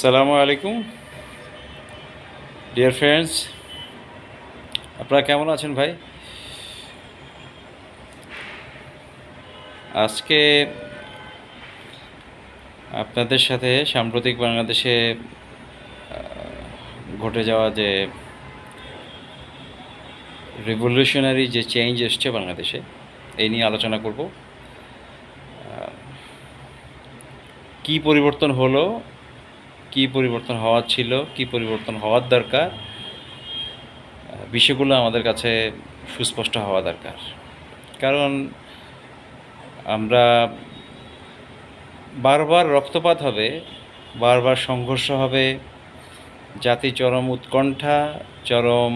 সালামু আলাইকুম। Dear friends আপনারা কেমন আছেন ভাই? আজকে আপনাদের সাথে সাম্প্রতিক বাংলাদেশে ঘটে যাওয়া যে রিভলিউশনারি যে চেঞ্জ এসছে বাংলাদেশে, এই নিয়ে আলোচনা করব। কি পরিবর্তন হলো কি পরিবর্তন হওয়ার ছিল, কি পরিবর্তন হওয়ার দরকার, বিষয়গুলো আমাদের কাছে সুস্পষ্ট হওয়া দরকার। কারণ আমরা বারবার রক্তপাত হবে, বারবার সংঘর্ষ হবে, জাতি চরম উৎকণ্ঠা, চরম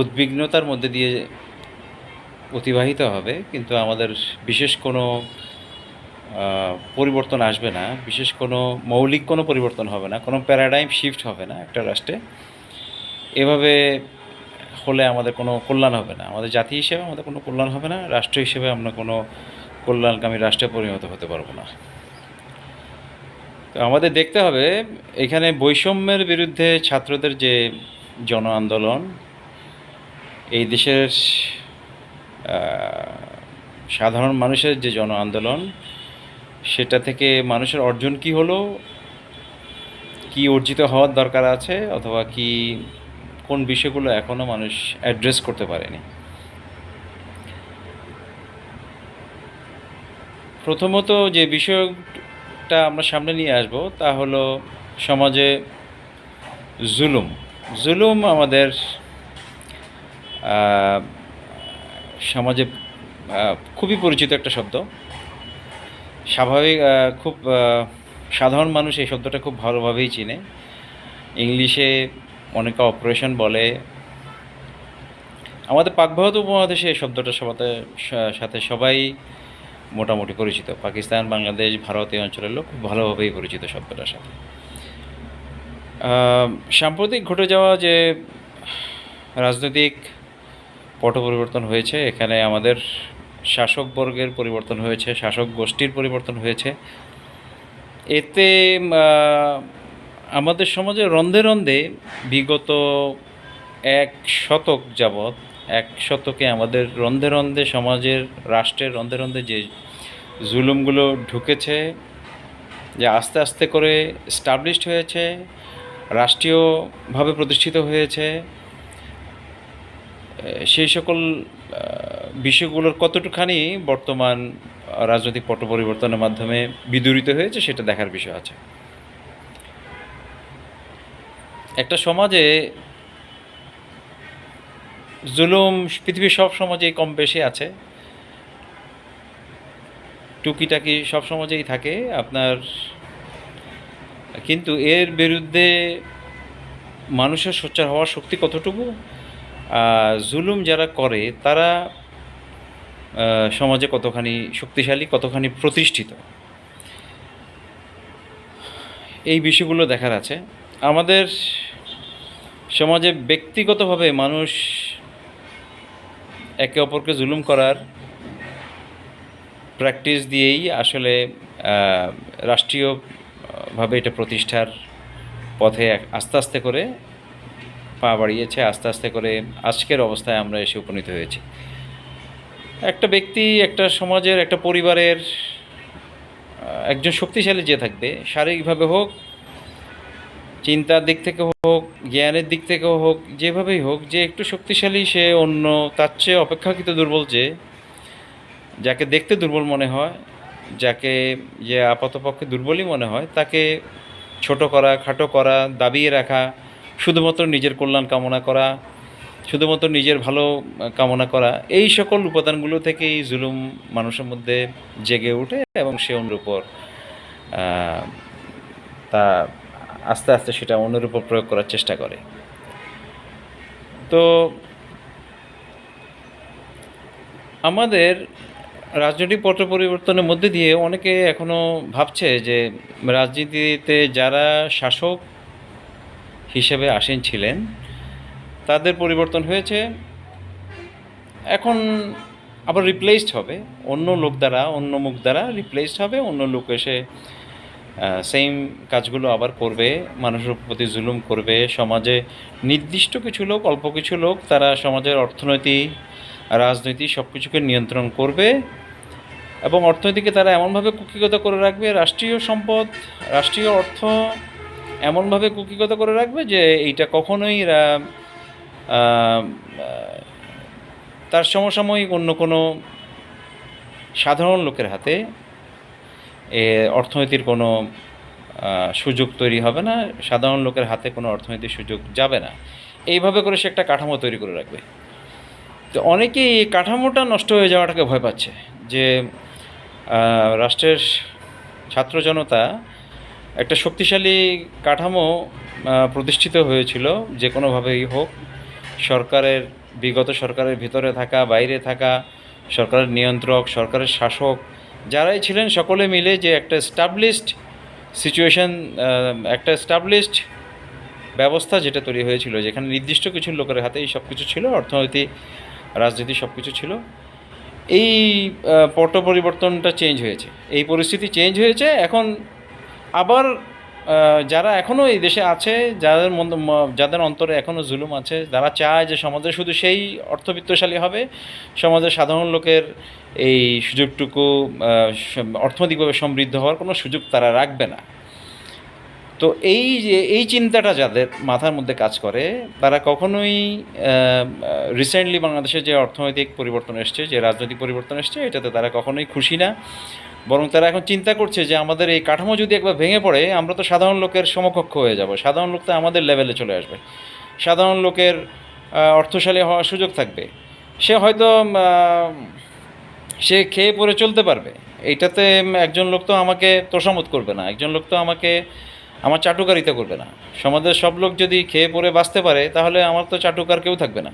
উদ্বিগ্নতার মধ্যে দিয়ে অতিবাহিত হবে, কিন্তু আমাদের বিশেষ কোনো পরিবর্তন আসবে না। বিশেষ কোনো মৌলিক কোনো পরিবর্তন হবে না। কোনো প্যারাডাইম শিফট হবে না একটা রাষ্ট্রে। এভাবে হলে আমাদের কোনো কল্যাণ হবে না। আমাদের জাতি হিসেবে আমাদের কোনো কল্যাণ হবে না। রাষ্ট্র হিসেবে আমরা কোনো কল্যাণকামী রাষ্ট্রে পরিণত হতে পারব না। তো আমাদের দেখতে হবে, এখানে বৈষম্যের বিরুদ্ধে ছাত্রদের যে জন আন্দোলন, এই দেশের সাধারণ মানুষের যে জন আন্দোলন সেটা থেকে মানুষের অর্জন কি হলো? কি অর্জিত হওয়ার দরকার আছে? অথবা কি, কোন বিষয়গুলো এখনও মানুষ অ্যাড্রেস করতে পারেনি? প্রথমত যে বিষয়টা আমরা সামনে নিয়ে আসব তা হলো সমাজে জুলুম। জুলুম আমাদের সমাজে খুবই পরিচিত একটা শব্দ। স্বাভাবিক খুব সাধারণ মানুষ এই শব্দটা খুব ভালোভাবেই চিনে। ইংলিশে অনেকে অপারেশন বলে। আমাদের পাক ভারত উপমহাদেশে এই শব্দটা সবাতে, সা- সাথে সবাই মোটামুটি পরিচিত। পাকিস্তান, বাংলাদেশ, ভারত এই অঞ্চলের লোক খুব ভালোভাবেই পরিচিত শব্দটার সাথে। সাম্প্রতিক ঘটে যাওয়া যে রাজনৈতিক পট পরিবর্তন হয়েছে, এখানে আমাদের শাসক বর্গের পরিবর্তন হয়েছে, শাসক গোষ্ঠীর পরিবর্তন হয়েছে। এতে আমাদের সমাজে রন্ধে রন্ধে বিগত এক শতক যাবৎ, এক শতকে আমাদের রন্ধে রন্ধে সমাজের, রাষ্ট্রের রন্ধে রন্ধে যে জুলুমগুলো ঢুকেছে, যে আস্তে আস্তে করে স্টাবলিশড হয়েছে, রাষ্ট্রীয়ভাবে প্রতিষ্ঠিত হয়েছে সেই সকল বিষয়গুলোর কতটুখানি বর্তমান রাজনৈতিক পট পরিবর্তনের মাধ্যমে বিদূরিত হয়েছে সেটা দেখার বিষয় আছে। একটা সমাজে জুলুম পৃথিবীর সব সমাজেই কম বেশি আছে। টুকিটাকি সব সমাজেই থাকে, আপনার কিন্তু এর বিরুদ্ধে মানুষের সোচ্চার হওয়ার শক্তি কতটুকু? জুলুম যারা করে, তারা সমাজে কতখানি শক্তিশালী, কতখানি প্রতিষ্ঠিত। এই বিষয়গুলো দেখার আছে। আমাদের সমাজে ব্যক্তিগতভাবে মানুষ একে অপরকে জুলুম করার প্র্যাকটিস দিয়েই আসলে রাষ্ট্রীয়ভাবে এটা প্রতিষ্ঠার পথে আস্তে আস্তে করে পা বাড়িয়েছে, আস্তে আস্তে করে আজকের অবস্থায় আমরা এসে উপনীত হয়েছি। একটা ব্যক্তি, একটা সমাজের, একটা পরিবারের একজন শক্তিশালী যে থাকবে, শারীরিকভাবে হোক, চিন্তার দিক থেকে হোক, জ্ঞানের দিক থেকেও হোক, যেভাবেই হোক, যে একটু শক্তিশালী, সে অন্য, তার চেয়ে অপেক্ষাকৃত দুর্বল যে, যাকে দেখতে দুর্বল মনে হয়, যাকে যে আপাতপক্ষে দুর্বলই মনে হয়, তাকে ছোট করা, খাটো করা, দাবিয়ে রাখা, শুধুমাত্র নিজের কল্যাণ কামনা করা শুধুমাত্র নিজের ভালো কামনা করা, এই সকল উপাদানগুলো থেকেই জুলুম মানুষের মধ্যে জেগে ওঠে এবং সে অন্যের উপর তা আস্তে আস্তে সেটা অন্যের উপর প্রয়োগ করার চেষ্টা করে। তো আমাদের রাজনৈতিক পট পরিবর্তনের মধ্যে দিয়ে অনেকে এখনও ভাবছে যে রাজনীতিতে যারা শাসক হিসেবে আসীন ছিলেন তাদের পরিবর্তন হয়েছে। এখন আবার রিপ্লেসড হবে। অন্য লোক দ্বারা, অন্য মুখ দ্বারা রিপ্লেসড হবে। অন্য লোক এসে সেম কাজগুলো আবার করবে, মানুষের প্রতি জুলুম করবে। সমাজে নির্দিষ্ট কিছু লোক, অল্প কিছু লোক, তারা সমাজের অর্থনীতি, রাজনীতি সব কিছুকে নিয়ন্ত্রণ করবে এবং অর্থনীতিকে তারা এমনভাবে কুকিগত করে রাখবে, রাষ্ট্রীয় সম্পদ, রাষ্ট্রীয় অর্থ এমনভাবে কুক্ষিগত করে রাখবে যে এইটা কখনোই তার সমসাময়িক অন্য কোনো সাধারণ লোকের হাতে এ অর্থনীতির কোনো সুযোগ তৈরি হবে না, সাধারণ লোকের হাতে কোনো অর্থনৈতিক সুযোগ যাবে না। এইভাবে করে সে একটা কাঠামো তৈরি করে রাখবে। তো অনেকেই এই কাঠামোটা নষ্ট হয়ে যাওয়াটাকে ভয় পাচ্ছে যে রাষ্ট্রের ছাত্র জনতা একটা শক্তিশালী কাঠামো প্রতিষ্ঠিত হয়েছিল, যে কোনোভাবেই হোক সরকারের, বিগত সরকারের ভিতরে থাকা, বাইরে থাকা, সরকারের নিয়ন্ত্রক, সরকারের শাসক, যারাই ছিলেন সকলে মিলে যে একটা স্টাবলিশড সিচুয়েশন একটা স্টাবলিশড ব্যবস্থা যেটা তৈরি হয়েছিল, যেখানে নির্দিষ্ট কিছু লোকের হাতেই সব কিছু ছিল, অর্থনীতি, রাজনীতি সব কিছু ছিল, এই পট পরিবর্তনটা চেঞ্জ হয়েছে। এই পরিস্থিতি চেঞ্জ হয়েছে, এখন আবার যারা এখনও এই দেশে আছে, যাদের মন- যাদের অন্তরে এখনও জুলুম আছে যারা চায় যে সমাজে শুধু সেই অর্থবিত্তশালী হবে। সমাজের সাধারণ লোকের এই সুযোগটুকু অর্থনৈতিকভাবে সমৃদ্ধ হওয়ার কোনো সুযোগ তারা রাখবে না। তো এই যে, এই চিন্তাটা যাদের মাথার মধ্যে কাজ করে, তারা কখনোই রিসেন্টলি বাংলাদেশে যে অর্থনৈতিক পরিবর্তন এসছে, যে রাজনৈতিক পরিবর্তন এসছে, এটাতে তারা কখনোই খুশি না। বরং তারা এখন চিন্তা করছে যে আমাদের এই কাঠামো যদি একবার ভেঙে পড়ে, আমরা তো সাধারণ লোকের সমকক্ষ হয়ে যাব। সাধারণ লোক তো আমাদের লেভেলে চলে আসবে। সাধারণ লোকের অর্থশালী হওয়ার সুযোগ থাকবে। সে হয়তো সে খেয়ে পরে চলতে পারবে। এইটাতে একজন লোক তো আমাকে তোষামত করবে না। একজন লোক তো আমাকে আমার চাটুকারিতা করবে না। সমাজের সব লোক যদি খেয়ে পরে বাঁচতে পারে, তাহলে আমার তো চাটুকার কেউ থাকবে না।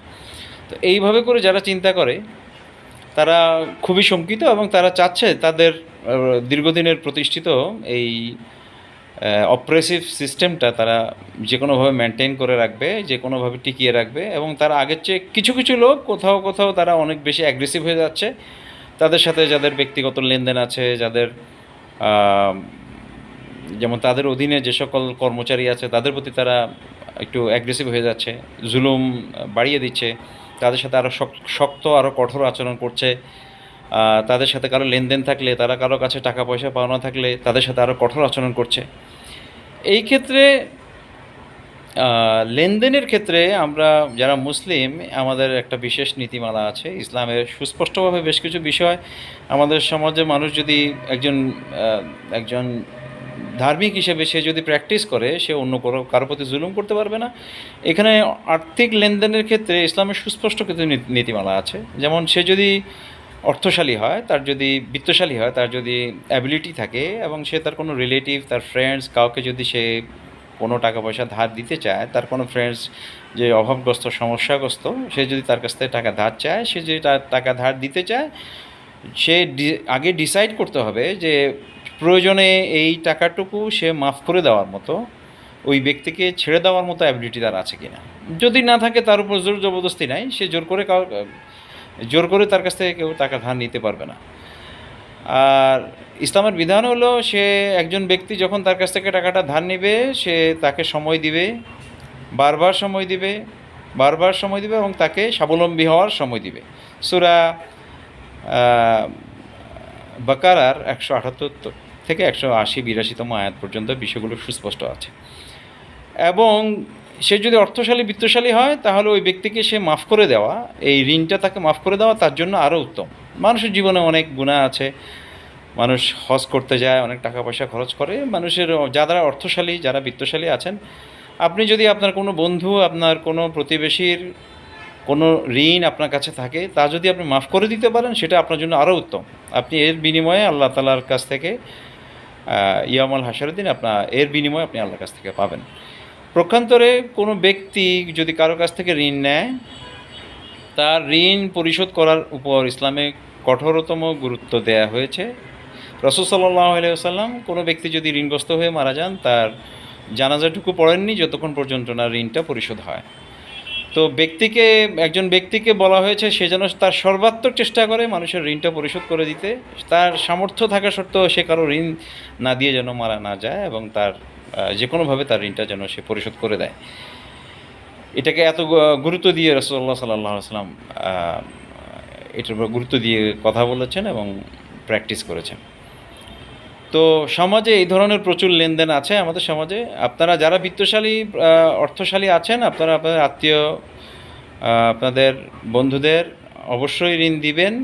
তো এইভাবে করে যারা চিন্তা করে, তারা খুবই শঙ্কিত এবং তারা চাচ্ছে তাদের দীর্ঘদিনের প্রতিষ্ঠিত এই অপ্রেসিভ সিস্টেমটা তারা যে কোনোভাবে মেনটেন করে রাখবে যে কোনোভাবে টিকিয়ে রাখবে এবং তারা আগের চেয়ে কিছু কিছু লোক কোথাও কোথাও তারা অনেক বেশি অ্যাগ্রেসিভ হয়ে যাচ্ছে। তাদের সাথে যাদের ব্যক্তিগত লেনদেন আছে, যাদের যেমন তাদের অধীনে যে সকল কর্মচারী আছে, তাদের প্রতি তারা একটু অ্যাগ্রেসিভ হয়ে যাচ্ছে, জুলুম বাড়িয়ে দিচ্ছে, তাদের সাথে আরও শক্ত আরও কঠোর আচরণ করছে তাদের সাথে কারও লেনদেন থাকলে, তারা কারও কাছে টাকা পয়সা পাওনা থাকলে, তাদের সাথে আরও কঠোর আচরণ করছে। এই ক্ষেত্রে লেনদেনের ক্ষেত্রে আমরা যারা মুসলিম, আমাদের একটা বিশেষ নীতিমালা আছে, ইসলামের সুস্পষ্টভাবে বেশ কিছু বিষয় আমাদের সমাজে মানুষ যদি একজন একজন ধার্মিক হিসেবে সে যদি প্র্যাকটিস করে, সে অন্য কারও প্রতি জুলুম করতে পারবে না। এখানে আর্থিক লেনদেনের ক্ষেত্রে ইসলামের সুস্পষ্ট কিছু নীতি- নীতিমালা আছে। যেমন সে যদি অর্থশালী হয়, তার যদি বিত্তশালী হয়, তার যদি অ্যাবিলিটি থাকে এবং সে তার কোনো রিলেটিভ তার ফ্রেন্ডস কাউকে যদি সে কোনো টাকা পয়সা ধার দিতে চায়, তার কোনো ফ্রেন্ডস যে অভাবগ্রস্ত, সমস্যাগ্রস্ত, সে যদি তার কাছ থেকে টাকা ধার চায়, সে যদি টাকা ধার দিতে চায়, সে আগে ডিসাইড করতে হবে যে প্রয়োজনে এই টাকাটুকু সে মাফ করে দেওয়ার মতো, ওই ব্যক্তিকে ছেড়ে দেওয়ার মতো অ্যাবিলিটি তার আছে কিনা? যদি না থাকে তার উপর জোর জবরদস্তি নাই, সে জোর করে জোর করে তার কাছ থেকে কেউ টাকা ধার নিতে পারবে না। আর ইসলামের বিধান হলো সে একজন ব্যক্তি যখন তার কাছ থেকে টাকাটা ধার নেবে, সে তাকে সময় দিবে, বারবার সময় দিবে, বারবার সময় দিবে এবং তাকে স্বাবলম্বী হওয়ার সময় দিবে। সুরা বাকারার একশো আটাত্তর থেকে একশো আশি বিরাশিতম আয়াত পর্যন্ত বিষয়গুলো সুস্পষ্ট আছে। এবং সে যদি অর্থশালী, বিত্তশালী হয়, তাহলে ওই ব্যক্তিকে সে মাফ করে দেওয়া, এই ঋণটা তাকে মাফ করে দেওয়া তার জন্য আরও উত্তম। মানুষের জীবনে অনেক গুণা আছে। মানুষ হজ করতে যায়, অনেক টাকা পয়সা খরচ করে। মানুষের যারা অর্থশালী, যারা বিত্তশালী আছেন, আপনি যদি আপনার কোনো বন্ধু, আপনার কোনো প্রতিবেশীর কোনো ঋণ আপনার কাছে থাকে, তা যদি আপনি মাফ করে দিতে পারেন, সেটা আপনার জন্য আরও উত্তম। আপনি এর বিনিময়ে আল্লাহ তালার কাছ থেকে ইয়ামাল হাসারুদ্দিন আপনার এর বিনিময়ে আপনি আল্লাহর কাছ থেকে পাবেন। প্রক্ষান্তরে কোনো ব্যক্তি যদি কারও কাছ থেকে ঋণ নেয়, তার ঋণ পরিশোধ করার উপর ইসলামে কঠোরতম গুরুত্ব দেয়া হয়েছে। রসুল সাল্লাহ কোনো ব্যক্তি যদি ঋণগ্রস্ত হয়ে মারা যান, তার জানাজাটুকু পড়েননি, যতক্ষণ পর্যন্ত না ঋণটা পরিশোধ হয়। তো ব্যক্তিকে, একজন ব্যক্তিকে বলা হয়েছে সে যেন তার সর্বাত্মক চেষ্টা করে মানুষের ঋণটা পরিশোধ করে দিতে। তার সামর্থ্য থাকা সত্ত্বেও সে কারও ঋণ না দিয়ে যেন মারা না যায় এবং তার যে কোনোভাবে তার ঋণটা যেন সে পরিশোধ করে দেয়। এটাকে এত গুরুত্ব দিয়ে রসল্লা সাল্লাহ আসলাম এটার উপর গুরুত্ব দিয়ে কথা বলেছেন এবং প্র্যাকটিস করেছেন। তো সমাজে এই ধরনের প্রচুর লেনদেন আছে আমাদের সমাজে। আপনারা যারা বিত্তশালী অর্থশালী আছেন, আপনারা আপনাদের আত্মীয় আপনাদের বন্ধুদের অবশ্যই ঋণ দিবেন।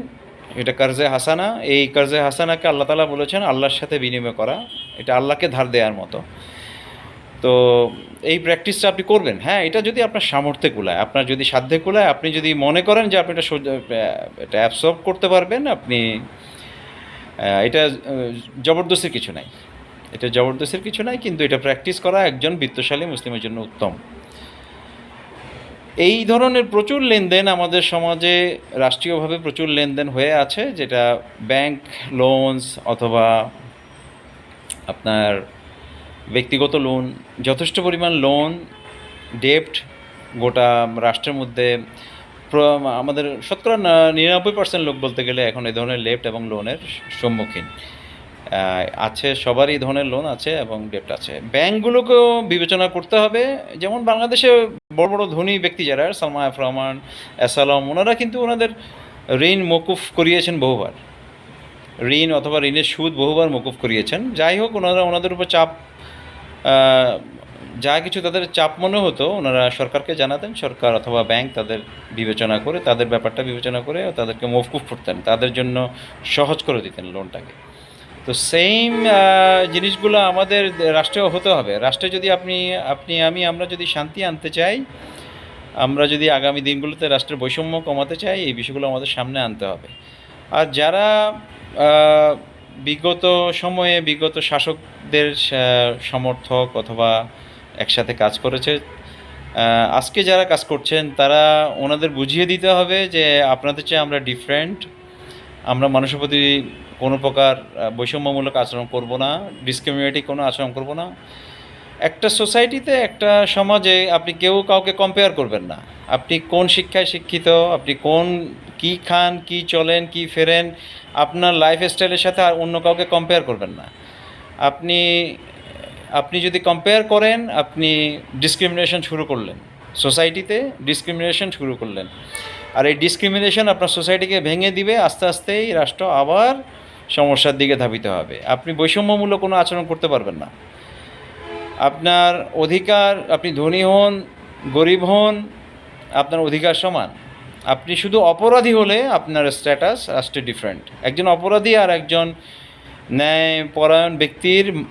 এটা কার্জে হাসানা। এই কার্জে হাসানাকে আল্লাহ তালা বলেছেন, আল্লাহর সাথে বিনিময় করা। এটা আল্লাহকে ধার দেওয়ার মতো। তো এই প্র্যাকটিসটা আপনি করবেন। হ্যাঁ এটা যদি আপনার সামর্থ্যে কুলায়, আপনার যদি সাধ্যে কুলায়, আপনি যদি মনে করেন যে আপনি এটা এটা অ্যাবসর্ব করতে পারবেন, আপনি এটা জবরদস্তির কিছু নাই। এটা জবরদস্তির কিছু নাই, কিন্তু এটা প্র্যাকটিস করা একজন বিত্তশালী মুসলিমের জন্য উত্তম। এই ধরনের প্রচুর লেনদেন আমাদের সমাজে রাষ্ট্রীয়ভাবে প্রচুর লেনদেন হয়ে আছে, যেটা ব্যাংক লোনস অথবা আপনার ব্যক্তিগত লোন যথেষ্ট পরিমাণ লোন ডেপ্ট গোটা রাষ্ট্রের মধ্যে আমাদের শতকরা নিরানব্বই পার্সেন্ট লোক বলতে গেলে এখন এই ধরনের লেফট এবং লোনের সম্মুখীন। আছে, সবারই ধরনের লোন আছে এবং ডেপ্ট আছে। ব্যাংকগুলোকেও বিবেচনা করতে হবে। যেমন বাংলাদেশে বড় বড় ধনী ব্যক্তি যারা সালমা এফ রহমান, এসালম, ওনারা কিন্তু ওনাদের ঋণ মকুফ করিয়েছেন বহুবার। ঋণ অথবা ঋণের সুদ বহুবার মকুফ করিয়েছেন। যাই হোক, ওনারা ওনাদের উপর চাপ যা কিছু তাদের চাপ মনে হতো, ওনারা সরকারকে জানাতেন, সরকার অথবা ব্যাংক তাদের বিবেচনা করে, তাদের ব্যাপারটা বিবেচনা করে তাদেরকে মৌকুফ করতেন, তাদের জন্য সহজ করে দিতেন লোনটাকে। তো সেম জিনিসগুলো আমাদের রাষ্ট্রেও হতে হবে। রাষ্ট্রে যদি আপনি আপনি, আমি, আমরা যদি শান্তি আনতে চাই, আমরা যদি আগামী দিনগুলোতে রাষ্ট্রের বৈষম্য কমাতে চাই, এই বিষয়গুলো আমাদের সামনে আনতে হবে। আর যারা বিগত সময়ে, বিগত শাসকদের সমর্থক অথবা একসাথে কাজ করেছে। আজকে যারা কাজ করছেন, তারা ওনাদের বুঝিয়ে দিতে হবে যে আপনাদের চেয়ে আমরা ডিফারেন্ট আমরা মানুষের প্রতি কোনো প্রকার বৈষম্যমূলক আচরণ করব না ডিসক্রিমিনেটিভ কোনো আচরণ করব না। একটা সোসাইটিতে একটা সমাজে আপনি কেউ কাউকে কম্পেয়ার করবেন না। আপনি কোন শিক্ষায় শিক্ষিত, আপনি কোন, কি খান, কি চলেন, কি ফেরেন, আপনার লাইফ স্টাইলের সাথে আর অন্য কাউকে কম্পেয়ার করবেন না। আপনি আপনি যদি কম্পেয়ার করেন, আপনি ডিসক্রিমিনেশন শুরু করলেন। সোসাইটিতে ডিসক্রিমিনেশন শুরু করলেন। আর এই ডিসক্রিমিনেশন আপনার সোসাইটিকে ভেঙে দিবে, আস্তে আস্তে এই রাষ্ট্র আবার সমস্যার দিকে ধাবিত হবে। আপনি বৈষম্যমূলক কোনো আচরণ করতে পারবেন না। আপনার অধিকার, আপনি ধনী হন, গরিব হন, আপনার অধিকার সমান। আপনি শুধু অপরাধী হলে আপনার স্ট্যাটাস রাষ্ট্রে ডিফারেন্ট একজন অপরাধী আর একজন ন্যায় পরায়ণ ব্যক্তির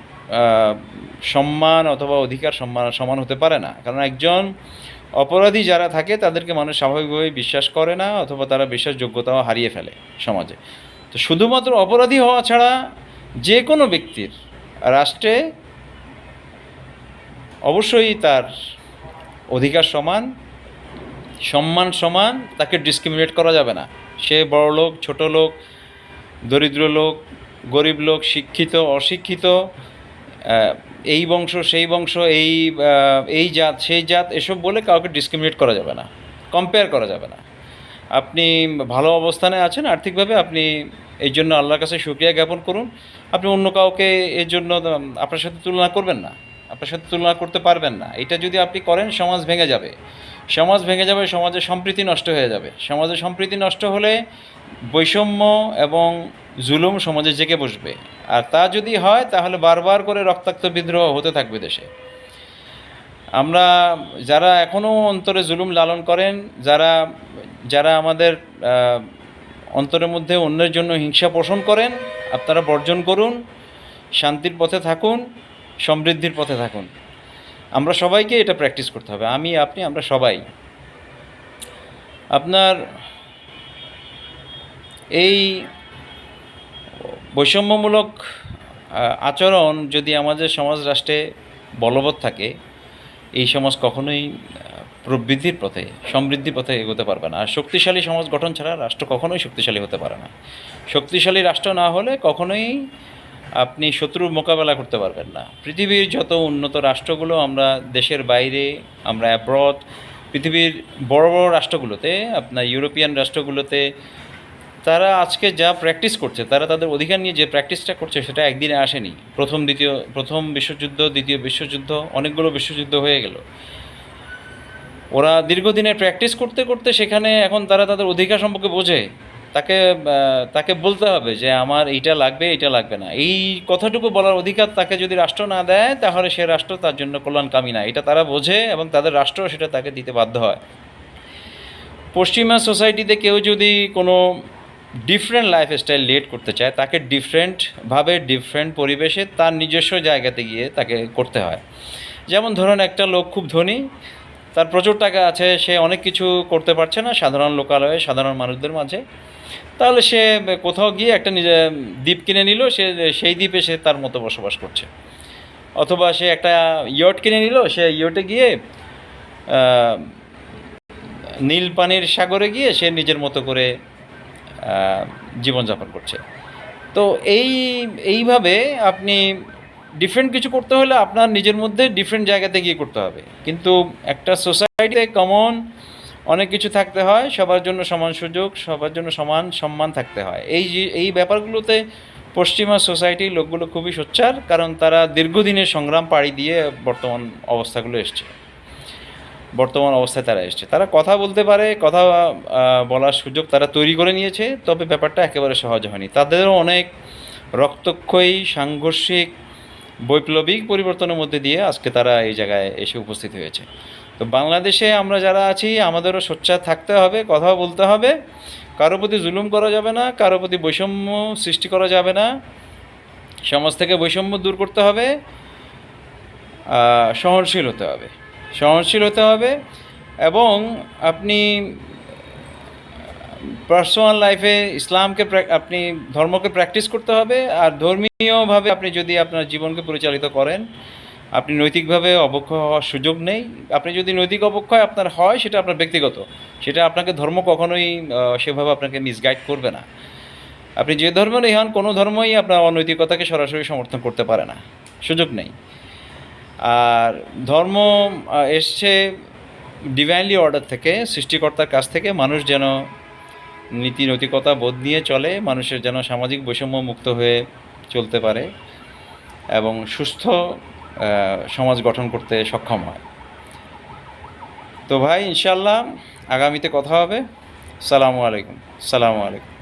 সম্মান অথবা অধিকার সম্মান, সমান হতে পারে না। কারণ একজন অপরাধী যারা থাকে, তাদেরকে মানুষ স্বাভাবিকভাবে বিশ্বাস করে না অথবা তারা বিশ্বাসযোগ্যতাও হারিয়ে ফেলে সমাজে। তো শুধুমাত্র অপরাধী হওয়া ছাড়া যে কোনো ব্যক্তির রাষ্ট্রে অবশ্যই তার অধিকার সমান, সম্মান সমান, তাকে ডিসক্রিমিনেট করা যাবে না। সে বড় লোক, ছোট লোক, দরিদ্র লোক, গরিব লোক, শিক্ষিত, অশিক্ষিত এই বংশ, সেই বংশ, এই এই জাত, সেই জাত, এসব বলে কাউকে ডিসক্রিমিনেট করা যাবে না। কম্পেয়ার করা যাবে না। আপনি ভালো অবস্থানে আছেন, আর্থিকভাবে আপনি এই জন্য আল্লাহর কাছে সুক্রিয়া জ্ঞাপন করুন। আপনি অন্য কাউকে এর জন্য আপনার সাথে তুলনা করবেন না। আপনার সাথে তুলনা করতে পারবেন না। এটা যদি আপনি করেন, সমাজ ভেঙে যাবে। সমাজ ভেঙে যাবে, সমাজের সম্প্রীতি নষ্ট হয়ে যাবে। সমাজের সম্প্রীতি নষ্ট হলে বৈষম্য এবং জুলুম সমাজে জেগে বসবে। আর তা যদি হয়, তাহলে বারবার করে রক্তাক্ত বিদ্রোহ হতে থাকবে দেশে। আমরা যারা এখনও অন্তরে জুলুম লালন করেন, যারা যারা আমাদের অন্তরের মধ্যে অন্যের জন্য হিংসা পোষণ করেন, আপনারা বর্জন করুন, শান্তির পথে থাকুন, সমৃদ্ধির পথে থাকুন। আমরা সবাইকে এটা প্র্যাকটিস করতে হবে। আমি, আপনি, আমরা সবাই। আপনার এই বৈষম্যমূলক আচরণ যদি আমাদের সমাজ রাষ্ট্রে বলবৎ থাকে, এই সমাজ কখনোই প্রবৃদ্ধির পথে, সমৃদ্ধির পথে এগোতে পারবে না। আর শক্তিশালী সমাজ গঠন ছাড়া রাষ্ট্র কখনোই শক্তিশালী হতে পারে না। শক্তিশালী রাষ্ট্র না হলে কখনোই আপনি শত্রুর মোকাবেলা করতে পারবেন না। পৃথিবীর যত উন্নত রাষ্ট্রগুলো আমরা দেশের বাইরে, আমরা অ্যাব্রড পৃথিবীর বড় বড় রাষ্ট্রগুলোতে, আপনার ইউরোপিয়ান রাষ্ট্রগুলোতে তারা আজকে যা প্র্যাকটিস করছে, তারা তাদের অধিকার নিয়ে যে প্র্যাকটিসটা করছে সেটা একদিনে আসেনি। প্রথম দ্বিতীয়, প্রথম বিশ্বযুদ্ধ, দ্বিতীয় বিশ্বযুদ্ধ, অনেকগুলো বিশ্বযুদ্ধ হয়ে গেল। ওরা দীর্ঘদিনের প্র্যাকটিস করতে করতে সেখানে এখন তারা তাদের অধিকার সম্পর্কে বোঝে। তাকে তাকে বলতে হবে যে, আমার এইটা লাগবে এইটা লাগবে না। এই কথাটুকু বলার অধিকার তাকে যদি রাষ্ট্র না দেয়, তাহলে সে রাষ্ট্র তার জন্য কল্যাণকামী না। এটা তারা বোঝে এবং তাদের রাষ্ট্র সেটা তাকে দিতে বাধ্য হয়। পশ্চিমা সোসাইটিতে কেউ যদি কোনো ডিফারেন্ট লাইফ স্টাইল লিড করতে চায়, তাকে ডিফারেন্টভাবে ডিফারেন্ট পরিবেশে তার নিজস্ব জায়গাতে গিয়ে তাকে করতে হয়। যেমন ধরুন একটা লোক খুব ধনী, তার প্রচুর টাকা আছে, সে অনেক কিছু করতে পারছে না সাধারণ লোকালয়ে, সাধারণ মানুষদের মাঝে। তাহলে সে কোথাও গিয়ে একটা নিজে দ্বীপ কিনে নিল, সে সেই দ্বীপে সে তার মতো বসবাস করছে। অথবা সে একটা ইয়ট কিনে নিল, সে ইয়টে গিয়ে নীল পানির সাগরে গিয়ে সে নিজের মতো করে জীবনযাপন করছে। তো এই, এইভাবে আপনি ডিফারেন্ট কিছু করতে হলে আপনার নিজের মধ্যে ডিফারেন্ট জায়গাতে গিয়ে করতে হবে। কিন্তু একটা সোসাইটিতে কমন অনেক কিছু থাকতে হয়, সবার জন্য সমান সুযোগ, সবার জন্য সমান সম্মান থাকতে হয়। এই এই ব্যাপারগুলোতে পশ্চিমা সোসাইটির লোকগুলো খুবই সোচ্চার, কারণ তারা দীর্ঘদিনের সংগ্রাম পাড়ি দিয়ে বর্তমান অবস্থাগুলো এসছে। বর্তমান অবস্থায় তারা এসছে। তারা কথা বলতে পারে, কথা বলার সুযোগ তারা তৈরি করে নিয়েছে, তবে ব্যাপারটা একেবারে সহজ হয়নি। তাদেরও অনেক রক্তক্ষয়ী, সাংঘর্ষিক, বৈপ্লবিক পরিবর্তনের মধ্যে দিয়ে আজকে তারা এই জায়গায় এসে উপস্থিত হয়েছে। তো বাংলাদেশে আমরা যারা আছি, আমাদেরও সোচ্চার থাকতে হবে কথা বলতে হবে। কারও প্রতি জুলুম করা যাবে না কারও প্রতি বৈষম্য সৃষ্টি করা যাবে না। সমাজ থেকে বৈষম্য দূর করতে হবে সহনশীল হতে হবে। সহনশীল হতে হবে এবং আপনি পার্সোনাল লাইফে ইসলামকে আপনি ধর্মকে প্র্যাকটিস করতে হবে আর ধর্মীয়ভাবে আপনি যদি আপনার জীবনকে পরিচালিত করেন, আপনি নৈতিকভাবে অবক্ষয় হওয়ার সুযোগ নেই। আপনি যদি নৈতিক অবক্ষয় আপনার হয়, সেটা আপনার ব্যক্তিগত। সেটা আপনাকে ধর্ম কখনোই সেভাবে আপনাকে মিসগাইড করবে না। আপনি যে ধর্মেরই হন কোনো ধর্মই আপনার অনৈতিকতাকে সরাসরি সমর্থন করতে পারে না। সুযোগ নেই। আর ধর্ম এসছে ডিভাইনলি অর্ডার থেকে, সৃষ্টিকর্তার কাছ থেকে। মানুষ যেন নীতি, নৈতিকতা, বোধ নিয়ে চলে, মানুষের যেন সামাজিক বৈষম্য মুক্ত হয়ে চলতে পারে এবং সুস্থ সমাজ গঠন করতে সক্ষম হয়। তো ভাই ইনশাল্লাহ আগামীতে কথা হবে। সালামু আলাইকুম। সালামু আলাইকুম।